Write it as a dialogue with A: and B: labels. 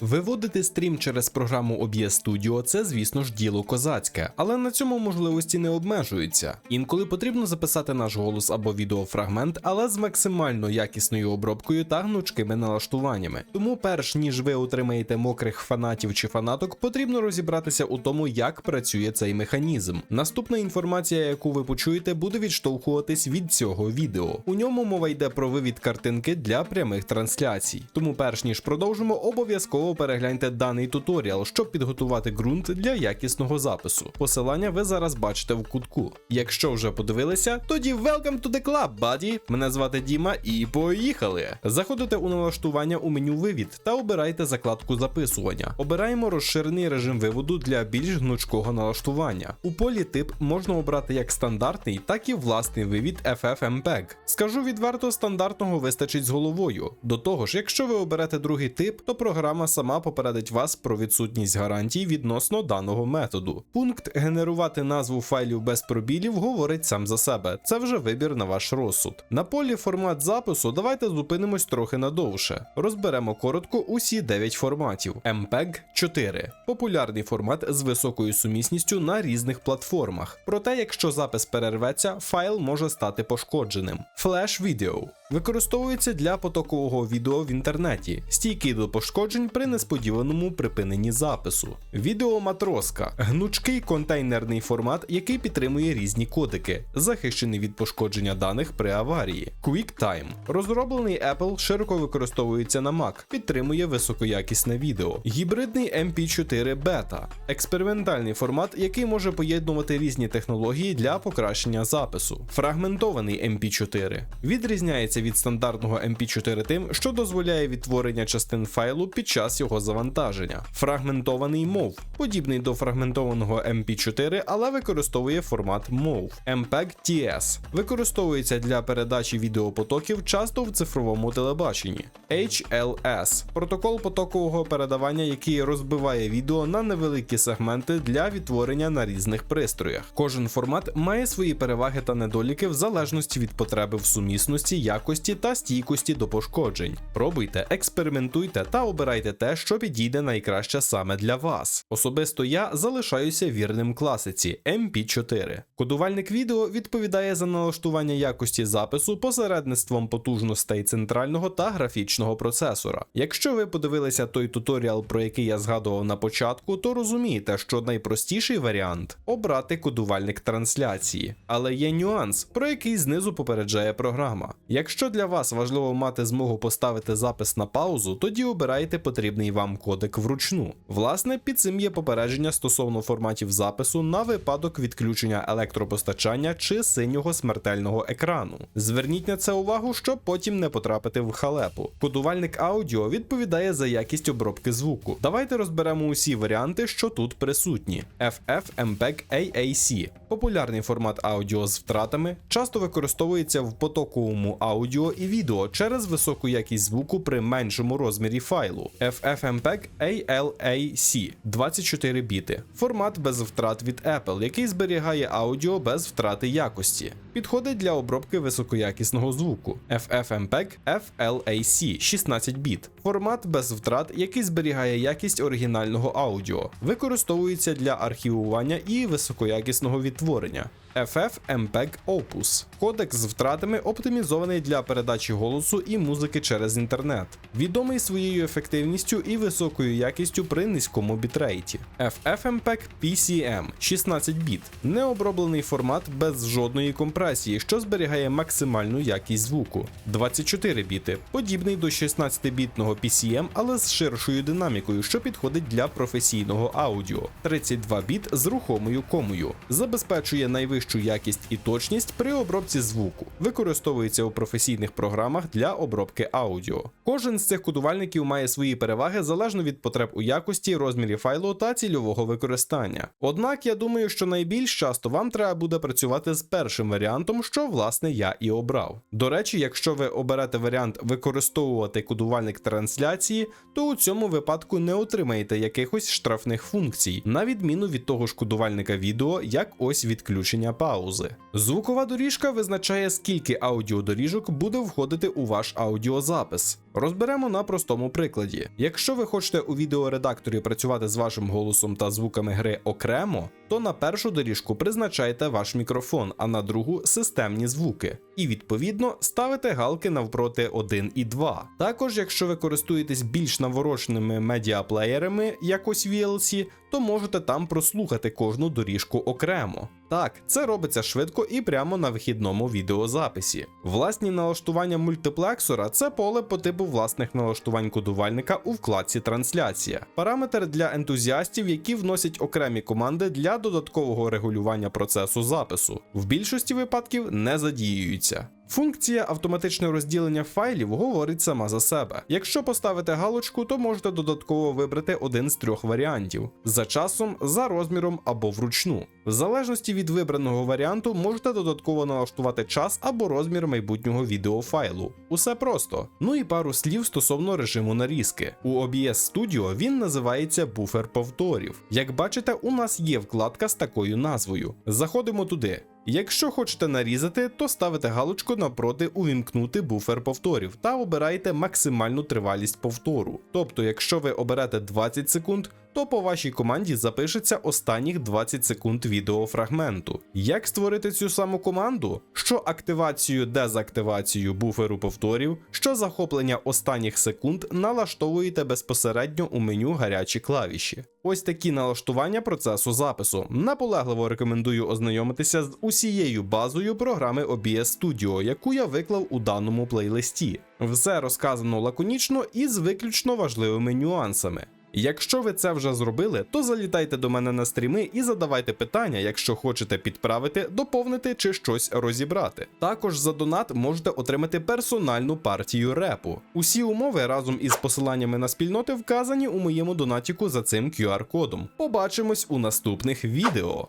A: Виводити стрім через програму OBS Studio – це, звісно ж, діло козацьке, але на цьому можливості не обмежуються. Інколи потрібно записати наш голос або відеофрагмент, але з максимально якісною обробкою та гнучкими налаштуваннями. Тому, перш ніж ви отримаєте мокрих фанатів чи фанаток, потрібно розібратися у тому, як працює цей механізм. Наступна інформація, яку ви почуєте, буде відштовхуватись від цього відео. У ньому мова йде про вивід картинки для прямих трансляцій. Тому, перш ніж продовжимо, обов'язково перегляньте даний туторіал, щоб підготувати ґрунт для якісного запису. Посилання ви зараз бачите в кутку. Якщо вже подивилися, тоді welcome to the club, buddy! Мене звати Діма, і поїхали! Заходите у налаштування у меню вивід та обирайте закладку записування. Обираємо розширений режим виводу для більш гнучкого налаштування. У полі тип можна обрати як стандартний, так і власний вивід FFmpeg. Скажу відверто, стандартного вистачить з головою. До того ж, якщо ви оберете другий тип, то програма сама попередить вас про відсутність гарантій відносно даного методу. Пункт генерувати назву файлів без пробілів говорить сам за себе. Це вже вибір на ваш розсуд. На полі формат запису давайте зупинимось трохи надовше. Розберемо коротко усі 9 форматів. MPEG 4 популярний формат з високою сумісністю на різних платформах. Проте, якщо запис перерветься, файл може стати пошкодженим. Flash Video використовується для потокового відео в інтернеті, стійкий до пошкоджень при несподіваному припиненні запису. Відеоматроска гнучкий контейнерний формат, який підтримує різні кодики, захищений від пошкодження даних при аварії. QuickTime розроблений Apple, широко використовується на Mac, підтримує високоякісне відео. Гібридний MP4 Beta експериментальний формат, який може поєднувати різні технології для покращення запису. Фрагментований MP4 відрізняється від стандартного MP4 тим, що дозволяє відтворення частин файлу під час його завантаження. Фрагментований MOV подібний до фрагментованого MP4, але використовує формат MOV. MPEG TS використовується для передачі відеопотоків часто в цифровому телебаченні. HLS протокол потокового передавання, який розбиває відео на невеликі сегменти для відтворення на різних пристроях. Кожен формат має свої переваги та недоліки в залежності від потреби в сумісності, якості та стійкості до пошкоджень. Пробуйте, експериментуйте та обирайте те, що підійде найкраще саме для вас. Особисто я залишаюся вірним класиці MP4. Кодувальник відео відповідає за налаштування якості запису посередництвом потужностей центрального та графічного процесора. Якщо ви подивилися той туторіал, про який я згадував на початку, то розумієте, що найпростіший варіант обрати кодувальник трансляції. Але є нюанс, про який знизу попереджає програма. Якщо для вас важливо мати змогу поставити запис на паузу, тоді обирайте потрібний вам кодек вручну. Власне, під цим є попередження стосовно форматів запису на випадок відключення електропостачання чи синього смертельного екрану. Зверніть на це увагу, щоб потім не потрапити в халепу. Кодувальник аудіо відповідає за якість обробки звуку. Давайте розберемо усі варіанти, що тут присутні. FFmpeg AAC популярний формат аудіо з втратами, часто використовується в потоковому аудіо і відео через високу якість звуку при меншому розмірі файлу. FFmpeg ALAC 24 біти. Формат без втрат від Apple, який зберігає аудіо без втрати якості. Підходить для обробки високоякісного звуку. FFmpeg FLAC 16 біт. Формат без втрат, який зберігає якість оригінального аудіо. Використовується для архівування і високоякісного відтворення. FFmpeg Opus кодек з втратами оптимізований для передачі голосу і музики через інтернет, відомий своєю ефективністю і високою якістю при низькому бітрейті. FFmpeg PCM 16 біт необроблений формат без жодної компресії, що зберігає максимальну якість звуку. 24 біти подібний до 16-бітного PCM, але з ширшою динамікою, що підходить для професійного аудіо. 32 біт з рухомою комою, забезпечує найвищу якість і точність при обробці звуку, використовується у професійних програмах для обробки аудіо. Кожен з цих кодувальників має свої переваги залежно від потреб у якості, розмірі файлу та цільового використання. Однак я думаю, що найбільш часто вам треба буде працювати з першим варіантом, що власне я і обрав. До речі, якщо ви оберете варіант використовувати кодувальник трансляції, то у цьому випадку не отримаєте якихось штрафних функцій, на відміну від того ж кодувальника відео, як ось відключення паузи. Звукова доріжка визначає, скільки аудіодоріжок буде входити у ваш аудіозапис. Розберемо на простому прикладі. Якщо ви хочете у відеоредакторі працювати з вашим голосом та звуками гри окремо, то на першу доріжку призначайте ваш мікрофон, а на другу системні звуки. І відповідно ставите галки навпроти 1 і 2. Також, якщо ви користуєтесь більш навороченими медіаплеєрами, як ось VLC, то можете там прослухати кожну доріжку окремо. Так, це робиться швидко і прямо на вихідному відеозаписі. Власні налаштування мультиплексора це поле по типу власних налаштувань кодувальника у вкладці Трансляція. Параметр для ентузіастів, які вносять окремі команди для додаткового регулювання процесу запису. В більшості випадків не задіюються. Функція автоматичне розділення файлів говорить сама за себе. Якщо поставите галочку, то можете додатково вибрати один з трьох варіантів: за часом, за розміром або вручну. В залежності від вибраного варіанту можете додатково налаштувати час або розмір майбутнього відеофайлу. Усе просто. Ну і пару слів стосовно режиму нарізки. У OBS Studio він називається буфер повторів. Як бачите, у нас є вкладка з такою назвою. Заходимо туди. Якщо хочете нарізати, то ставите галочку напроти увімкнути буфер повторів та обирайте максимальну тривалість повтору. Тобто, якщо ви оберете 20 секунд, то по вашій команді запишеться останніх 20 секунд відеофрагменту. Як створити цю саму команду? Що активацію дезактивацію буферу повторів, що захоплення останніх секунд налаштовуєте безпосередньо у меню гарячі клавіші. Ось такі налаштування процесу запису. Наполегливо рекомендую ознайомитися з усією базою програми OBS Studio, яку я виклав у даному плейлисті. Все розказано лаконічно і з виключно важливими нюансами. Якщо ви це вже зробили, то залітайте до мене на стріми і задавайте питання, якщо хочете підправити, доповнити чи щось розібрати. Також за донат можете отримати персональну партію репу. Усі умови разом із посиланнями на спільноти вказані у моєму донатіку за цим QR-кодом. Побачимось у наступних відео.